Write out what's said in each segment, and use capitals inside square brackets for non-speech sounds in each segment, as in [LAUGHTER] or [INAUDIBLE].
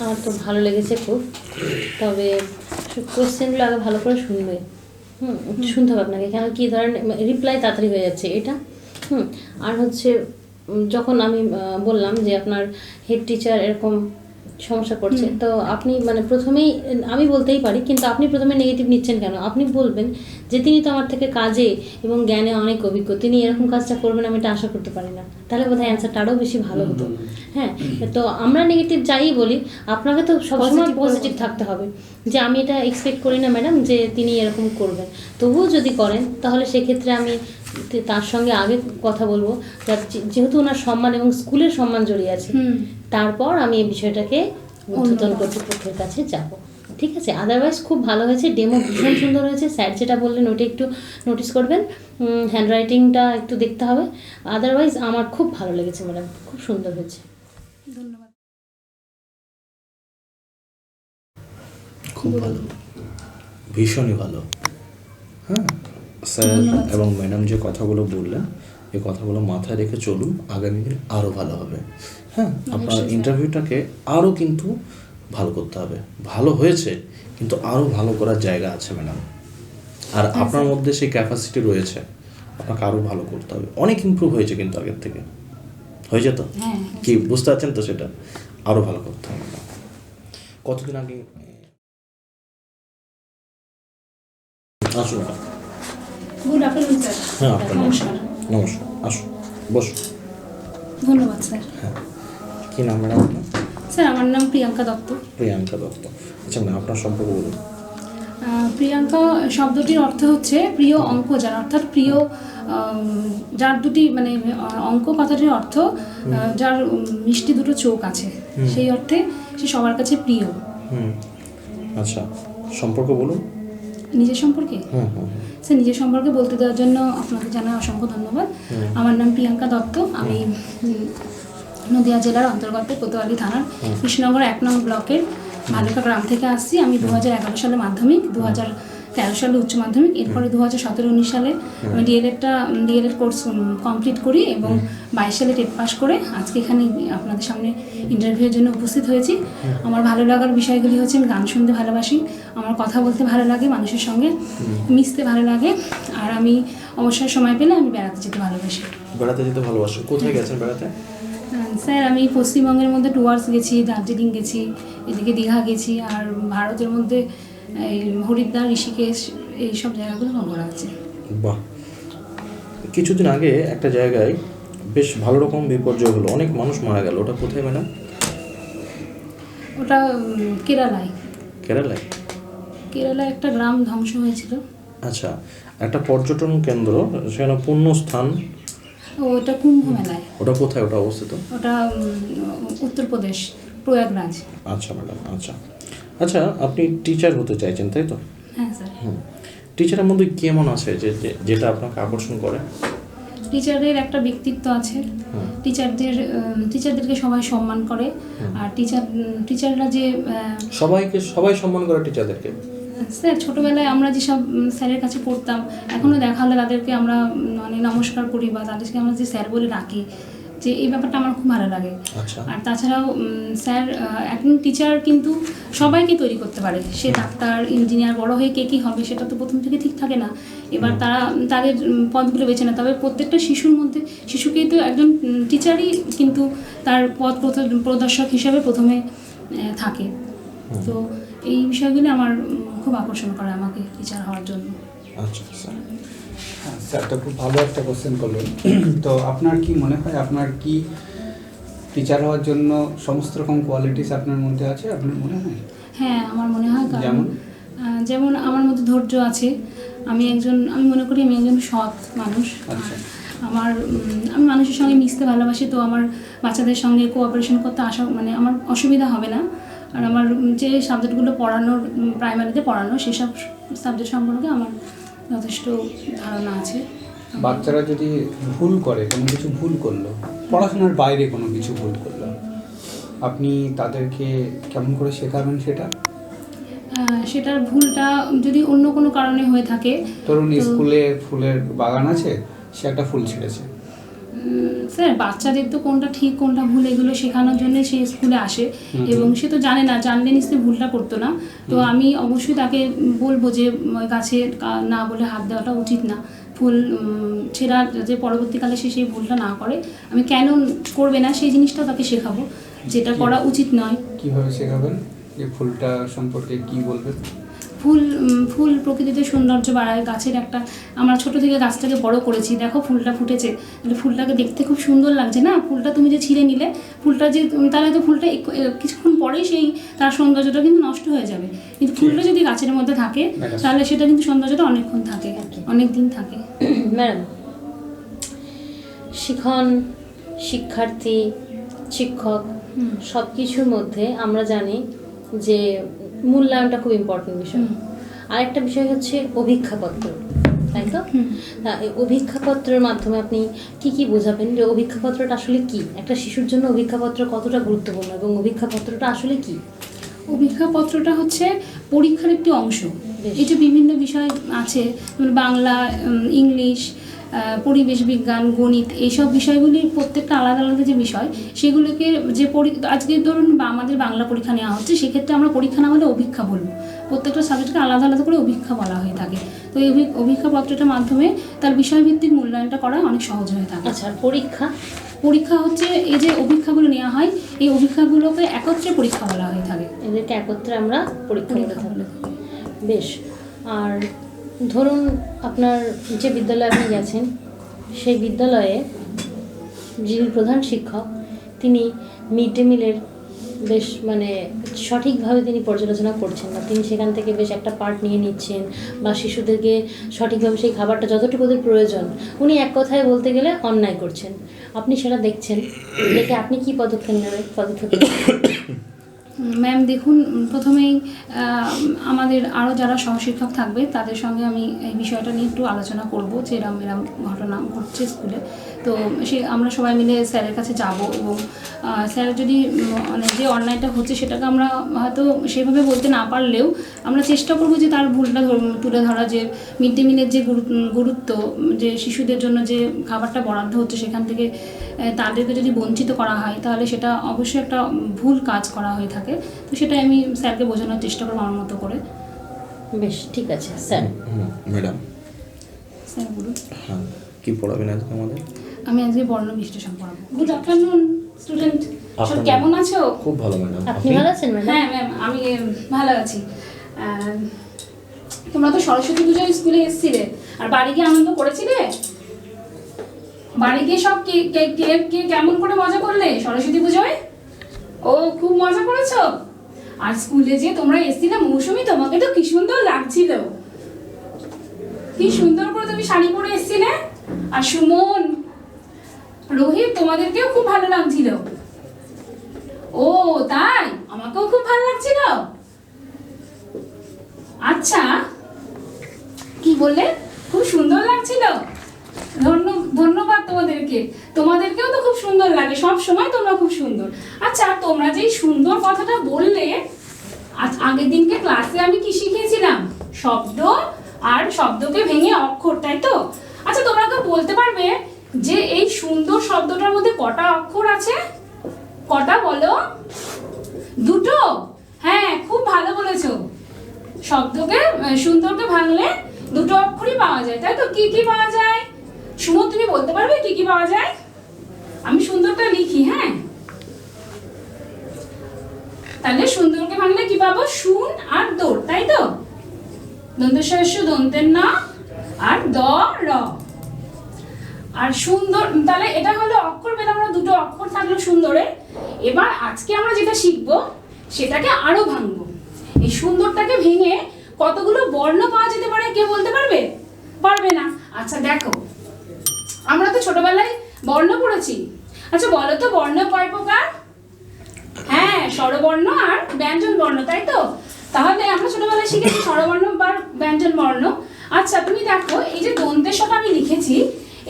আমার তো ভালো লেগেছে খুব। তবে কোয়েশ্চেনগুলো আগে ভালো করে শুনবে। হুম, শুনতে হবে আপনাকে। কেন কী ধরনের রিপ্লাই তাড়াতাড়ি হয়ে যাচ্ছে এটা। হুম, আর হচ্ছে যখন আমি বললাম যে আপনার হেড টিচার এরকম সমস্যা করছে তো আপনি মানে প্রথমেই আমি বলতেই পারি কিন্তু আপনি প্রথমে নেগেটিভ নিচ্ছেন কেন? আপনি বলবেন যে তিনি তো আমার থেকে কাজে এবং জ্ঞানে অনেক অভিজ্ঞ। তিনি এরকম কাজটা করবেন আমি এটা আশা করতে পারি না। তাহলে বোধহয় অ্যান্সারটা আরও বেশি ভালো হতো। হ্যাঁ তো আমরা নেগেটিভ যাই বলি আপনাকে তো সবসময় পজিটিভ থাকতে হবে। যে আমি এটা এক্সপেক্ট করি না ম্যাডাম যে তিনি এরকম করবেন। তবুও যদি করেন তাহলে সেক্ষেত্রে আমি তার সঙ্গে আগে কথা বলব। যেহেতু ওনার সম্মান এবং স্কুলের সম্মান জড়িয়ে আছে হুম। তারপর আমি এই বিষয়টাকে ঊর্ধ্বতন কর্তৃপক্ষের কাছে যাব। ঠিক আছে? আদারওয়াইজ খুব ভালো হয়েছে ডেমো ভীষণ সুন্দর হয়েছে। স্যার যেটা বললেন ওটা একটু নোটিস করবেন। হ্যান্ড রাইটিংটা একটু দেখতে হবে। আদারওয়াইজ আমার খুব ভালো লেগেছে ম্যাডাম খুব সুন্দর হয়েছে। ধন্যবাদ। খুব ভালো। ভীষণই ভালো। হ্যাঁ? স্যার এবং ম্যাডাম যে কথাগুলো বললেন এই কথাগুলো মাথায় রেখে চলুন আগামী দিন আরও ভালো হবে। হ্যাঁ আপনার ইন্টারভিউটাকে আরও কিন্তু ভালো করতে হবে। ভালো হয়েছে কিন্তু আরও ভালো করার জায়গা আছে ম্যাডাম। আর আপনার মধ্যে সেই ক্যাপাসিটি রয়েছে আপনাকে আরও ভালো করতে হবে। অনেক ইম্প্রুভ হয়েছে কিন্তু আগের থেকে। হয়েছে তো? হ্যাঁ কি বুঝতে পারছেন তো সেটা? আরও ভালো করতে হবে কতদিন আগে আসুন গুড আফটারনুন স্যার। হ্যাঁ আপনার নমস্কার। নমস্কার। আসুন বসুন। ধন্যবাদ স্যার। হ্যাঁ কী নাম ম্যাডাম আপনার? স্যার আমার নাম প্রিয়াঙ্কা দত্ত। প্রিয়াঙ্কা দত্ত। আচ্ছা ম্যাডাম আপনার সম্পর্ক বলুন। প্রিয়াঙ্কা শব্দটির অর্থ হচ্ছে প্রিয় অঙ্ক যার অর্থাৎ প্রিয় যার দুটি মানে অঙ্ক কথাটির অর্থ যার মিষ্টি দুটো চোখ আছে। সেই অর্থে সে সবার কাছে প্রিয়। আচ্ছা সম্পর্ক বলুন। নিজের সম্পর্কে। স্যার নিজের সম্পর্কে বলতে দেওয়ার জন্য আপনাকে জানাই অসংখ্য ধন্যবাদ। আমার নাম প্রিয়াঙ্কা দত্ত। আমি নদিয়া জেলার অন্তর্গত কোতোয়ালি থানার কৃষ্ণনগর এক নং ব্লকের মালিকা গ্রাম থেকে আসছি। আমি দু হাজার এগারো সালে মাধ্যমিক দু হাজার তেরো সালে উচ্চ মাধ্যমিক এরপরে দু হাজার সতেরো উনিশ সালে আমি ডিএলএডটা ডিএলএড কোর্স কমপ্লিট করি এবং বাইশ সালে টেট পাস করে আজকে এখানে আপনাদের সামনে ইন্টারভিউয়ের জন্য উপস্থিত হয়েছি। আমার ভালো লাগার বিষয়গুলি হচ্ছে আমি গান শুনতে ভালোবাসি আমার কথা বলতে ভালো লাগে মানুষের সঙ্গে মিশতে ভালো লাগে আর আমি অবসর সময় পেলে আমি বেড়াতে যেতে ভালোবাসি। বেড়াতে যেতে ভালোবাসো। কোথায় গেছেন বেড়াতে? স্যার আমি পশ্চিমবঙ্গের মধ্যে টুয়ার্স গেছি দার্জিলিং গেছি এদিকে দীঘা গেছি আর ভারতের মধ্যে এই হরিদ্বার ঋষিকেশ এই সব জায়গাগুলো ঘোরা আছে বাহ। কিছুদিন আগে একটা জায়গায় বেশ ভালো রকম বিপর্যয় হলো। অনেক মানুষ মারা গেল। ওটা কোথায় ম্যাডাম? ওটা কেরালায়। কেরালায়? কেরালায় একটা গ্রাম ধ্বংস হয়েছিল। আচ্ছা। একটা পর্যটন কেন্দ্র সেখানে পুণ্য স্থান ওটা কুম্ভ মেলায় ওটা কোথায়? ওটা অবস্থিত? ওটা উত্তরপ্রদেশ প্রয়াগরাজ। আচ্ছা ম্যাডাম আচ্ছা। আচ্ছা আপনি টিচার হতে চাইছেন তাই তো? হ্যাঁ স্যার। টিচারের মধ্যে কেমন আছে যে যে- যেটা আপনাকে আকর্ষণ করে? টিচারের একটা ব্যক্তিত্ব আছে। টিচারদের টিচারদেরকে সবাই সম্মান করে। আর টিচার টিচাররা যে সবাইকে সবাই সম্মান করে টিচারদেরকে স্যার ছোটবেলায় আমরা যেসব স্যারের কাছে পড়তাম এখনও দেখা হলে তাদেরকে আমরা মানে নমস্কার করি বা তাদেরকে আমরা যে স্যার বলে ডাকি যে এই ব্যাপারটা আমার খুব ভালো লাগে। আচ্ছা। আর তাছাড়াও স্যার একজন টিচার কিন্তু সবাইকে তৈরি করতে পারে। সে ডাক্তার ইঞ্জিনিয়ার বড় হয়ে কে কী হবে সেটা তো প্রথম থেকে ঠিক থাকে না। এবার তারা তাদের পথগুলো বেছে নেয়। তবে প্রত্যেকটা শিশুর মধ্যে শিশুকেই তো একজন টিচারই কিন্তু তার পথ প্রদর্শক হিসাবে প্রথমে থাকে। তো এই বিষয়গুলি আমার খুব আকর্ষণ করে আমাকে টিচার হওয়ার জন্য। আচ্ছা স্যার তো খুব ভালো একটা কোশ্চেন করলেন। তো আপনার কি মনে হয় আপনার কি টিচার হওয়ার জন্য সমস্ত রকম কোয়ালিটিস আপনার মধ্যে আছে আপনার মনে হয়? হ্যাঁ আমার মনে হয় কারণ যেমন? যেমন আমার মধ্যে ধৈর্য আছে। আমি একজন আমি মনে করি আমি একজন সৎ মানুষ। আচ্ছা। আমার আমি মানুষের সঙ্গে মিশতে ভালোবাসি তো আমার বাচ্চাদের সঙ্গে কোঅপারেশন করতে আসা মানে আমার অসুবিধা হবে না। আর আমার যে সাবজেক্টগুলো পড়ানোর প্রাইমারিতে পড়ানো সেসব সাবজেক্ট সম্পর্কে আমার যথেষ্ট ধারণা আছে। বাচ্চারা যদি ভুল করে কোনো কিছু ভুল করল পড়াশোনার বাইরে কোনো কিছু ভুল করল আপনি তাদেরকে কেমন করে শেখাবেন সেটা? সেটার ভুলটা যদি অন্য কোনো কারণে হয়ে থাকে ধরুন স্কুলে ফুলের বাগান আছে সে একটা ফুল ছেড়েছে। স্যার বাচ্চাদের তো কোনটা ঠিক কোনটা ভুল এগুলো শেখানোর জন্য সে স্কুলে আসে। এবং সে তো জানে না জানলে নিশ্চয়ই ভুলটা করতো না। তো আমি অবশ্যই তাকে বলব যে গাছে না বলে হাত দেওয়াটা উচিত না। ফুল ছেঁড়া যে পরবর্তীকালে সে সেই ভুলটা না করে আমি কেন করবে না সেই জিনিসটা তাকে শেখাবো। যেটা করা উচিত নয়। কীভাবে শেখাবেন? যে ফুলটা সম্পর্কে কি বলবেন? ফুল ফুল প্রকৃতিতে সৌন্দর্য বাড়ায়। গাছের একটা আমরা ছোট থেকে গাছটাকে বড় করেছি দেখো ফুলটা ফুটেছে। তাহলে ফুলটাকে দেখতে খুব সুন্দর লাগছে না? ফুলটা তুমি যে ছিঁড়ে নিলে ফুলটা যে তাহলে তো ফুলটা কিছুক্ষণ পরেই সেই তার সৌন্দর্যটা কিন্তু নষ্ট হয়ে যাবে। কিন্তু ফুলটা যদি গাছের মধ্যে থাকে তাহলে সেটা কিন্তু সৌন্দর্যটা অনেকক্ষণ থাকে। অনেক দিন থাকে। ম্যাডাম শিখন শিক্ষার্থী শিক্ষক সব কিছুর মধ্যে আমরা জানি যে মূল্যায়নটা খুব ইম্পর্টেন্ট বিষয়। আরেকটা বিষয় হচ্ছে অভিক্ষাপত্র তাই তো? তা অভিক্ষাপত্রের মাধ্যমে আপনি কি কি বোঝাবেন যে অভিক্ষাপত্রটা আসলে কি? একটা শিশুর জন্য অভিক্ষাপত্র কতটা গুরুত্বপূর্ণ এবং অভিক্ষাপত্রটা আসলে কি? অভিক্ষাপত্রটা হচ্ছে পরীক্ষার একটি অংশ। যে বিভিন্ন বিষয় আছে যেমন বাংলা ইংলিশ পরিবেশ বিজ্ঞান গণিত এইসব বিষয়গুলির প্রত্যেকটা আলাদা আলাদা যে বিষয় সেগুলোকে যে পরি- আজকে ধরুন বা আমাদের বাংলা পরীক্ষা নেওয়া হচ্ছে সেক্ষেত্রে আমরা পরীক্ষা না হলে অভিক্ষা বলব। প্রত্যেকটা সাবজেক্টকে আলাদা আলাদা করে অভিক্ষা বলা হয়ে থাকে। তো এই অভি- অভিক্ষাপত্রটার মাধ্যমে তার বিষয়ভিত্তিক মূল্যায়নটা করা অনেক সহজ হয়ে থাকে। আচ্ছা আর পরীক্ষা? পরীক্ষা হচ্ছে এই যে অভিক্ষাগুলো নেওয়া হয় এই অভিক্ষাগুলোকে একত্রে পরীক্ষা বলা হয়ে থাকে। এদেরকে একত্রে আমরা পরীক্ষা বলে থাকি। বেশ। আর ধরুন আপনার যে বিদ্যালয়ে আপনি গেছেন, সেই বিদ্যালয়ে যিনি প্রধান শিক্ষক, তিনি মিড ডে মিলের বেশ মানে সঠিকভাবে তিনি পর্যালোচনা করছেন না তিনি সেখান থেকে বেশ একটা পার্ট নিয়ে নিচ্ছেন বা শিশুদেরকে সঠিকভাবে সেই খাবারটা যতটুকু ওদের প্রয়োজন, উনি এক কথায় বলতে গেলে অন্যায় করছেন। আপনি সেটা দেখছেন, দেখে আপনি কি পদক্ষেপ নেবেন? পদক্ষেপ? ম্যাম, দেখুন, প্রথমেই আমাদের আরও যারা সহশিক্ষক থাকবে, তাদের সঙ্গে আমি এই বিষয়টা নিয়ে একটু আলোচনা করব, যে এরম এরম ঘটনা ঘটছে স্কুলে। তো সে আমরা সবাই মিলে স্যারের কাছে যাব এবং স্যার যদি মানে যে অন্যায়টা হচ্ছে সেটাকে আমরা হয়তো সেভাবে বলতে না পারলেও আমরা চেষ্টা করব যে তার ভুলটা তুলে ধরা যে মিড ডে মিলের যে গুরু- গুরুত্ব যে শিশুদের জন্য যে খাবারটা বরাদ্দ হচ্ছে সেখান থেকে তাদেরকে যদি বঞ্চিত করা হয় তাহলে সেটা অবশ্যই একটা ভুল কাজ করা হয়ে থাকে। তো সেটাই আমি স্যারকে বোঝানোর চেষ্টা করব আমার মতো করে। বেশ ঠিক আছে স্যার। ম্যাডাম। স্যার বলুন। হ্যাঁ কি পড়াবেন আজকে আমাদের? আমি আজকে বর্ণ বিশ্লেষণ পড়াবো গুড আফটারনুন স্টুডেন্ট সব কেমন আছো? খুব ভালো ম্যাডাম আপনি ভালো আছেন ম্যাডাম হ্যাঁ ম্যাম আমি ভালো আছি। তোমরা তো সরস্বতী পুজোয় স্কুলে এসেছিলে। আর বাড়ি গিয়ে আনন্দ করেছিলে? বাড়ি গিয়ে সব কে কে কে কে কেমন করে মজা করলে সরস্বতী পুজোয়? ও খুব মজা করেছ? আর স্কুলে যে তোমরা এসেছিলে মৌসুমি তোমাকে তো কি সুন্দর লাগছিল। কি সুন্দর করে তুমি শাড়ি পরে এসেছিলে। আর সুমন রোহিত, তোমাদেরকেও খুব ভালো লাগছিল। ও, তাই? আমাকেও খুব ভালো লাগছিল? আচ্ছা। কি বললে? খুব সুন্দর লাগছিল। ধন্য, ধন্যবাদ তোমাদেরকে। তোমাদেরকেও তো খুব সুন্দর লাগে। সব সময় তোমরা খুব সুন্দর। আচ্ছা তোমরা যে এই সুন্দর কথাটা বললে আগের দিনকে ক্লাসে আমি কি শিখিয়েছিলাম? শব্দ আর শব্দকে ভেঙে অক্ষর, তাই তো? আচ্ছা তোমরা কেউ বলতে পারবে যে এই সুন্দর শব্দটার মধ্যে কটা অক্ষর আছে? কটা বলো? দুটো? হ্যাঁ খুব ভালো বলেছ। শব্দকে সুন্দরকে ভাঙলে দুটো অক্ষরই পাওয়া যায়, তাই তো? কি কি পাওয়া যায়? সুমন, তুমি বলতে পারবে কি কি পাওয়া যায়? আমি সুন্দরটা লিখি হ্যাঁ? তাহলে সুন্দরকে ভাঙলে কি পাবো? শুন আর দৌড় তাই তো? দন্তস্বস্য দন্তের না আর দ, র। আর সুন্দর, তাহলে এটা হলো অক্ষর পেলাম আমরা দুটো অক্ষর থাকল সুন্দরে। এবার আজকে আমরা যেটা শিখব, সেটাকে আরও ভাঙবো। এই সুন্দরটাকে ভেঙে কতগুলো বর্ণ পাওয়া যেতে পারে কে বলতে পারবে? পারবে না। আচ্ছা দেখো। আমরা তো ছোটবেলায় বর্ণ পড়েছি। আচ্ছা বলো তো বর্ণ কয় প্রকার? হ্যাঁ স্বরবর্ণ আর ব্যঞ্জন বর্ণ, তাই তো? তাহলে আমরা ছোটবেলায় শিখেছি স্বরবর্ণ বা ব্যঞ্জন বর্ণ। আচ্ছা তুমি দেখো, এই যে দন্তের স্বটা আমি লিখেছি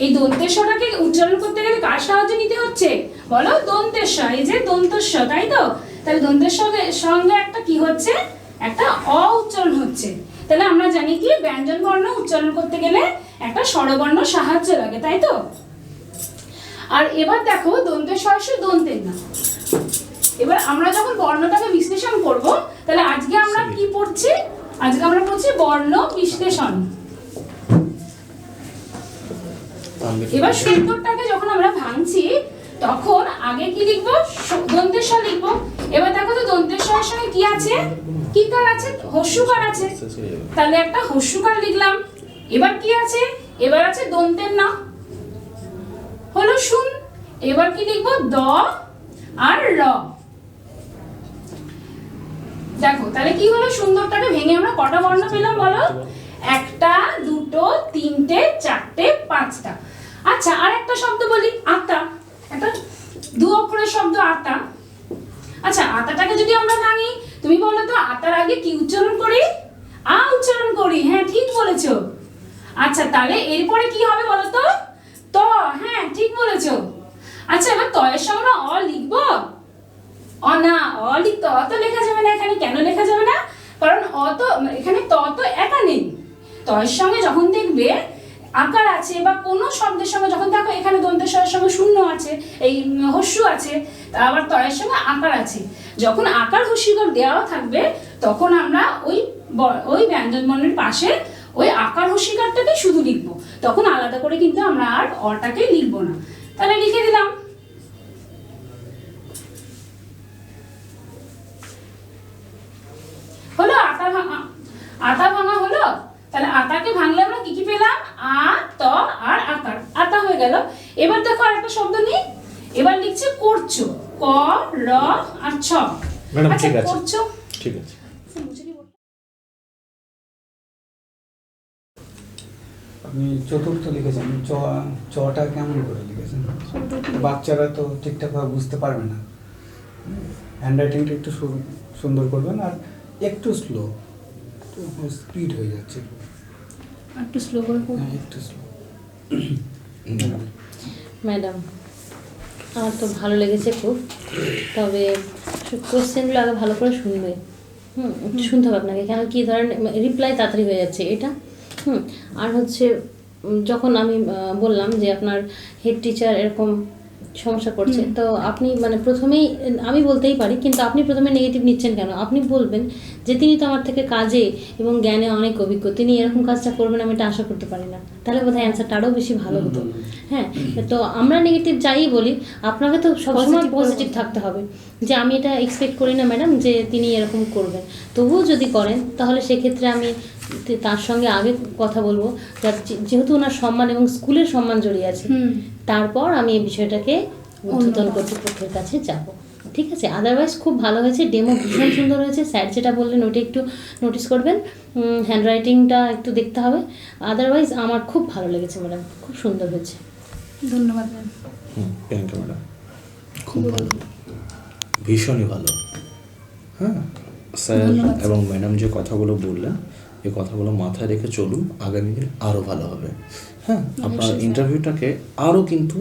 এই দন্তের স্বটাকে উচ্চারণ করতে গেলে কার সাহায্য নিতে হচ্ছে? বলো দন্তের স্ব এই যে দন্তস্ব তাই তো? তাহলে দন্তের সঙ্গে একটা কি হচ্ছে? একটা অ উচ্চারণ হচ্ছে। তাহলে আমরা জানি কি, ব্যঞ্জন বর্ণ উচ্চারণ করতে গেলে একটা স্বরবর্ণ সাহায্য লাগে, তাই তো? আর এবার দেখো দন্তের সরাসরি দন্তের না। এবার আমরা যখন বর্ণটাকে বিশ্লেষণ করব, তাহলে আজকে আমরা কি পড়ছি? আজকে আমরা পড়ছি বর্ণ বিশ্লেষণ। এবার সুন্দরটাকে যখন আমরা ভাঙছি তখন আগে কি লিখব? স লিখব। এবার দেখো তো দন্তের সঙ্গে কি আছে? কি কার আছে? হস্যকার আছে। তাহলে একটা হস্যকার লিখলাম। এবার কি আছে? এবার আছে দন্তের না হলো শুন। এবার কি লিখব? দ আর র। দেখো তাহলে কি হলো? সুন্দরটাকে ভেঙে আমরা কটা বর্ণ পেলাম বলো? একটা দুটো তিনটে চারটে পাঁচটা। আচ্ছা আর একটা শব্দ বলি আটা একটা দু অক্ষরের শব্দ আটা আচ্ছা আটাটাকে যদি আমরা ভাঙি, তুমি বলো তো আটার আগে কি উচ্চারণ করি? আ উচ্চারণ করি হ্যাঁ ঠিক বলেছ। আচ্ছা তাহলে এরপরে কি হবে বলো তো? ত হ্যাঁ ঠিক বলেছ। আচ্ছা এবার তয়ের সঙ্গে অ লিখব। অ, না, অ লিখতে, অ তো লেখা যাবে না এখানে। কেন লেখা যাবে না? কারণ অ তো, এখানে ত তো একা নেই। তয়ের সঙ্গে যখন দেখবে আকার আছে বা কোনো শব্দের সঙ্গে, যখন দেখো এখানে দন্তের স্বরের সঙ্গে শূন্য আছে, এই হস্য আছে আবার তয়ের সঙ্গে আকার আছে। যখন আকার হস্যিকর দেওয়া থাকবে, তখন আমরা ওই ওই ব্যঞ্জন বর্ণের পাশে ওই আকার হস্যিকারটাকে শুধু লিখব। তখন আলাদা করে কিন্তু আমরা আর অটাকে লিখব না। তাহলে লিখে দিলাম। হলো আটা ভাঙা আটা ভাঙা হলো? তাহলে আটাকে ভাঙলে আমরা কি কি পেলাম আ ত আর আকার আটা হয়ে গেল আরেকটা শব্দ নেই। এবার লিখছে করছ। ক র আর ছ। ম্যাডাম, আচ্ছা, ঠিক আছে। করছ? ঠিক আছে। আপনি চতুর্থ লিখেছেন। চ চটা কেমন করে লিখেছেন? বাচ্চারা তো ঠিকঠাকভাবে বুঝতে পারবে না। হ্যান্ডরাইটিংটা একটু সু- সুন্দর করবেন আর একটু স্লো স্পিড হয়ে যাচ্ছে। একটু স্লো করে হ্যাঁ একটু স্লো [CLEARS THROAT] ম্যাডাম, আমার তো ভালো লেগেছে খুব। তবে কোশ্চেনগুলো আগে ভালো করে শুনবে। হুম শুনতে হবে আপনাকে, কেন কী ধরনের রিপ্লাই তাড়াতাড়ি হয়ে যাচ্ছে এটা। হুম, আর হচ্ছে যখন আমি বললাম যে আপনার হেড টিচার এরকম সমস্যা করছে। তো আপনি মানে প্রথমেই আমি বলতেই পারি কিন্তু আপনি প্রথমে নেগেটিভ নিচ্ছেন কেন? আপনি বলবেন যে তিনি তো আমার থেকে কাজে এবং জ্ঞানে অনেক অভিজ্ঞ। তিনি এরকম কাজটা করবেন আমি এটা আশা করতে পারি না। তাহলে বোধহয় অ্যান্সারটা আরও বেশি ভালো হতো। হ্যাঁ তো আমরা নেগেটিভ যাই বলি আপনাকে তো সবসময় পজিটিভ থাকতে হবে যে আমি এটা এক্সপেক্ট করি না ম্যাডাম যে তিনি এরকম করবেন। তবুও যদি করেন তাহলে সেক্ষেত্রে আমি তার সঙ্গে আগে কথা বলব যার যেহেতু ওনার সম্মান এবং স্কুলের সম্মান জড়িয়ে আছে তারপর আমি এই বিষয়টাকে ঊর্ধ্বতন কর্তৃপক্ষের কাছে যাব। ঠিক আছে? আদারওয়াইজ খুব ভালো হয়েছে ডেমো ভীষণ সুন্দর হয়েছে। স্যার যেটা বললেন ওটা একটু নোটিস করবেন। হ্যান্ডরাইটিংটা একটু দেখতে হবে। আদারওয়াইজ আমার খুব ভালো লেগেছে ম্যাডাম খুব সুন্দর হয়েছে। ধন্যবাদ ম্যাম ম্যাডাম খুব ভালো। ভীষণই ভালো। হ্যাঁ? স্যার এবং ম্যাডাম যে কথাগুলো বললেন এই কথাগুলো মাথায় রেখে চলুন আগামী দিন আরও ভালো হবে। হ্যাঁ আপনার ইন্টারভিউটাকে আরও কিন্তু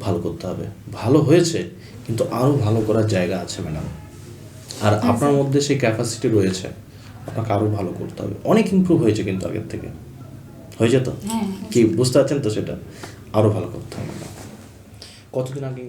ভালো করতে হবে। ভালো হয়েছে কিন্তু আরও ভালো করার জায়গা আছে ম্যাডাম। আর আপনার মধ্যে সেই ক্যাপাসিটি রয়েছে আপনাকে আরও ভালো করতে হবে। অনেক ইমপ্রুভ হয়েছে কিন্তু আগের থেকে। হয়েছে তো? হ্যাঁ কি বুঝতে পারছেন তো সেটা? আরও ভালো করতে হবে কতদিন আগে